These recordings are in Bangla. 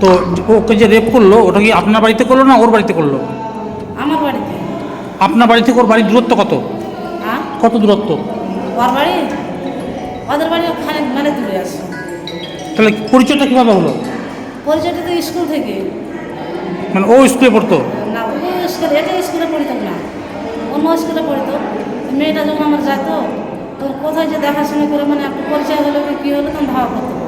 তো ওকে যে রেপ করল ওটা কি আপনার বাড়িতে করল না ওর বাড়িতে করল? আমার বাড়িতে। আপনার বাড়ি থেকে ওর বাড়ির দূরত্ব কত? হ্যাঁ? কত দূরত্ব? ওর বাড়ি? ওদের বাড়ি খানিক মানে দূরে আছে। তাহলে পরিচয়টা কীভাবে হলো? পরিচয়টা তো স্কুল থেকে। মানে ও স্কুলে পড়তো? না ও স্কুলে এটা স্কুলে পড়িত না। অন্য স্কুলে পড়িত। মেয়েটা যখন আমার যাইতো তখন কোথায় যে দেখাশোনা করে মানে একটু পরিচয় হলো কি কী হলো তখন ভাবা করতো।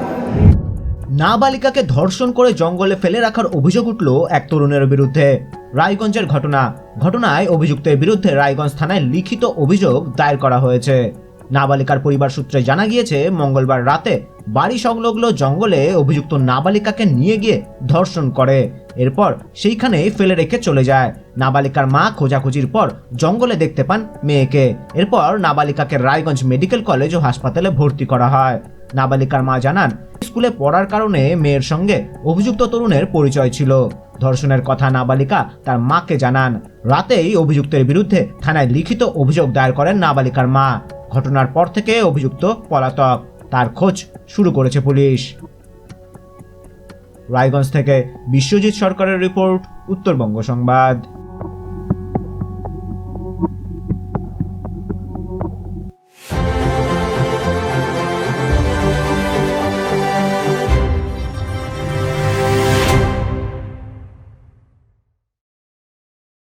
নাবালিকাকে ধর্ষণ করে জঙ্গলে ফেলে রাখার অভিযোগ উঠল এক তরুণের বিরুদ্ধে। রায়গঞ্জের ঘটনা। ঘটনায় অভিযুক্তের বিরুদ্ধে রায়গঞ্জ থানায় লিখিত অভিযোগ দায়ের করা হয়েছে। নাবালিকার পরিবার সূত্রে জানা গিয়েছে, মঙ্গলবার রাতে বাড়ি সংলগ্ন জঙ্গলে অভিযুক্ত নাবালিকাকে নিয়ে গিয়ে ধর্ষণ করে। এরপর সেইখানেই ফেলে রেখে চলে যায়। নাবালিকার মা খোঁজাখুঁজির পর জঙ্গলে দেখতে পান মেয়েকে। এরপর নাবালিকাকে রায়গঞ্জ মেডিকেল কলেজ ও হাসপাতালে ভর্তি করা হয়। নাবালিকার মা জানান, স্কুলে পড়ার কারণে মেয়ের সঙ্গে অভিযুক্ত তরুণের পরিচয় ছিল। ধর্ষণের কথা নাবালিকা তার মাকে জানান। রাতেই অভিযুক্তের বিরুদ্ধে থানায় লিখিত অভিযোগ দায়ের করেন নাবালিকার মা। ঘটনার পর থেকে অভিযুক্ত পলাতক। তার খোঁজ শুরু করেছে পুলিশ। রায়গঞ্জ থেকে বিশ্বজিৎ সরকারের রিপোর্ট, উত্তরবঙ্গ সংবাদ।